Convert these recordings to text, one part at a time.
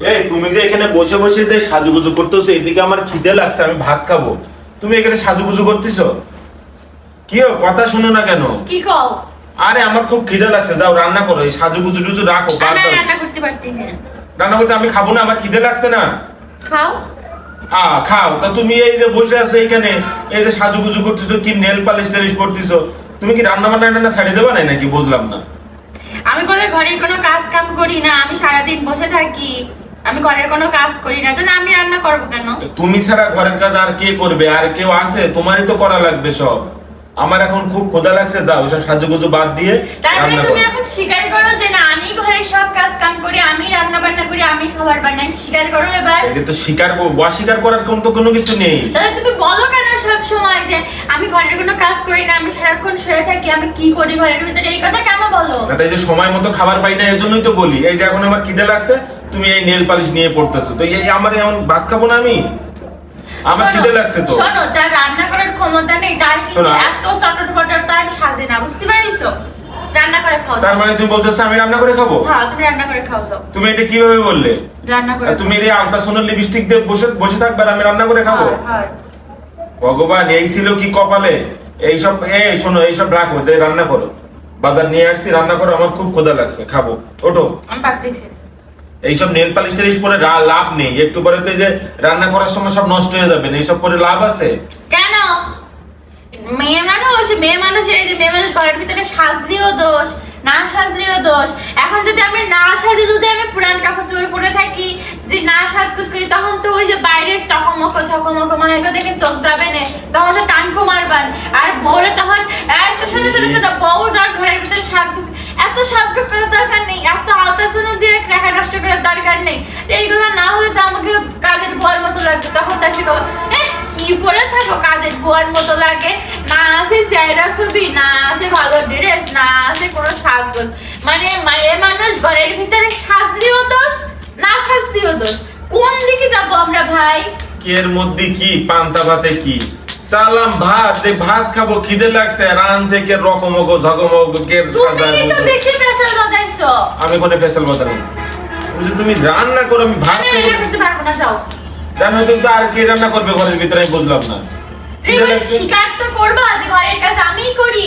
এই তুমি যে এখানে বসে বসে যে সাজুগুজু করতেছো এদিকে আমার খিদে লাগছে আমি ভাত খাব। তুমি এখানে সাজুগুজু করতেছো? কি কথা শুনো না কেন? কি কও? আরে আমার খুব খিদে লাগছে যাও রান্না করো এই সাজুগুজু টুজু রাখো বাদ দাও। রান্না করতে পারতি না। রান্না করতে আমি খাব না আমার খিদে লাগছে না? খাও। আ খাও তা তুমি এই যে বসে আছো এখানে এই যে সাজুগুজু করতেছো কি নেল পালিশ টালিশ করতেছো তুমি কি রান্না বান্না টান্না ছাড়ি দেবা না নাকি বুঝলাম না। আমি বলে ঘরের কোনো কাজ কাম করি না আমি সারাদিন বসে থাকি। আমি ঘরের কোনো কাজ করি না আমি রান্না করব কেন? তুমি ছাড়া ঘরের কাজ আর কে করবে? আর কেউ আছে? তোমারই তো করা লাগবে সব। আমার এখন খুব ক্ষুধা লাগছে যাও সব সাজুগুজু বাদ দিয়ে মানে তুমি এখন স্বীকার করো যে না আমি ঘরের সব কাজ কাম করি আমি রান্না বান্না করি আমি খাবার বানাই স্বীকার করো এবার। এটা তো স্বীকার অস্বীকার করার কোন তো কোনো কিছু নেই। তাহলে তুমি বলো কেন সব সময় যে আমি ঘরের কোনো কাজ করি না আমি সারাক্ষণ শুয়ে থাকি আমি কি করি ঘরের ভিতরে? এই কথা কেন বলো? না তাই যে সময় মতো খাবার পাই না এজন্যই তো বলি। এই যে এখন আমার খিদে লাগছে তুমি এই নেল পালিশ নিয়ে পড়তেছো। তো এই আমার এমন ভাত খাব না আমি? আমার খিদে লাগছে তো। শোনো যার রান্না করার ক্ষমতা নেই তার কিন্তু। এত চটট বটর তার সাজে না বুঝতে পারিছো? রান্না করে খাও তার মানে তুমি বলতেছো আমি রান্না করে খাব? হ্যাঁ তুমি রান্না করে খাও যাও। তুমি এটা কীভাবে বললে? রান্না করে তুমি এই আলতাসনের লিপস্টিক দিয়ে বসে বসে থাকবে আর আমি রান্না করে খাব? খাও, খাও। ভগবান এই ছিল কি কপালে? এইসব এই শোনো এইসব রাখো যে রান্না করো। বাজার নিয়ে আসছি রান্না করো আমার খুব ক্ষুধা লাগছে খাব। ওঠো। আমি পারতেছি এইসব নেল পালিশ টালিশ পরে লাভ নেই। একটু পরে তো যে রান্না করার সময় সব নষ্ট হয়ে যাবে এইসব পরে লাভ আছে? কেন? মেয়ে মানুষ মেয়ে মানুষ, এই যে মেয়ে মানুষ ঘরের ভিতরে সাজলেও দোষ, না সাজলেও দোষ। এখন যদি আমি না সাজে, যদি আমি পুরান কাপড় চোপড় পরে থাকি, যদি না সাজগুজ করি, তখন তো ওই যে বাইরে চকমক চকমক মানে দেখে চোখ যাবে না। তখন তো টানকো মারবান। আর বউরে তখন শোনো শোনো শোনো, বউ ঘরের ভিতরে সাজগুজ এত সাজগুজ করার দরকার নেই এত আলতা শুনো দিয়ে টাকা নষ্ট করার দরকার নেই এইগুলো না হলে তো আমাকে কাজের মতো লাগবে। তখন তাকে তো কি পরে থাকো? কাজের বুয়ার মতো লাগে। না আছে চেহারা ছবি না আছে ভালো ড্রেস না আছে কোনো সাজগোজ। মানে মায়ের মানুষ ঘরের ভিতরে সাজলেও দোষ না সাজলেও দোষ। কোন দিকে যাব আমরা ভাই? কি এর মধ্যে কি? পান্তা ভাতে কি? চালাম ভাত যে ভাত খাব খিদে লাগছে রানছে কে রকমক ঝগমগ কে তুমি তো বেশি পেশাল আমি কোনে ফেসাল বদলাম তুমি রান্না করো আমি ভাত করতে পারব না যাও। জানো তো তো আর কে রান্না করবে ঘরের ভিতরে আমি বুঝলাম না। খিদে এবারে লাগছে। স্বীকার তো করবা যে ঘরের কাজ আমিই করি।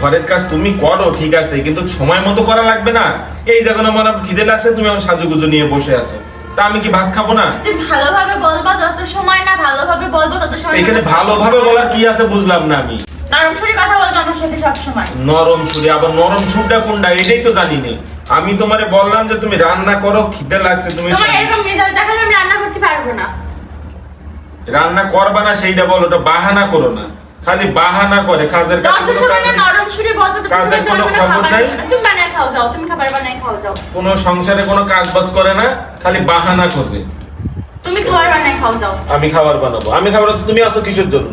ঘরের কাজ তুমি করো ঠিক আছে কিন্তু সময় মতো করা লাগবে না। এই যখন আমার খিদে লাগছে তুমি আমার সাজুগুজু নিয়ে বসে আছো। তা আমি কি ভাত খাব না? তুই ভালোভাবে বলবা যত সময় না ভালোভাবে বলব তত সময় এখানে ভালোভাবে বলার কি আছে বুঝলাম না আমি। নরম সরে কথা বলব আমার সাথে সব সময় নরম সুরে আবার নরম সুরটা কোনটা এটাই তো জানি না। আমি তোমারে বললাম যে তুমি রান্না করো খিদে লাগছে তুমি তোমার এরকম মেজাজ দেখালে আমি রান্না করতে পারব না। রান্না করবা না সেইটা বলো ওটা বাহানা করো না। খালি বাহানা করে কাজের কাজ যত সময় না নরম সুরে বলব তত কাজের কোনো খবর নাই? তুমি বানায় খাও যাও তুমি খাবার বানায় খাও যাও। কোনো সংসারে কোনো কাজ বাজ করে না খালি বাহানা খোঁজে। তুমি খাবার বানায় খাও যাও। আমি খাবার বানাবো। আমি খাবার তুমি আছো কিসের জন্য?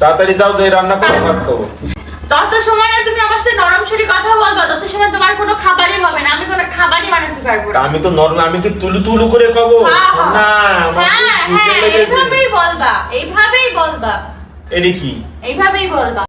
তাড়াতাড়ি যাও যে রান্না করো ভাত খাব। যত সময় না তুমি আমার সাথে নরম সুরে কথা বলবা তত সময় তোমার কোনো খাবারই হবে না। আমি কোনো খাবারই বানাতে পারব না। আমি তো নরম আমি কি তুলু তুলু করে কব হ্যাঁ, না হ্যাঁ হ্যাঁ এইভাবেই বলবা এইভাবেই বলবা। এটি কি এইভাবেই বলবা।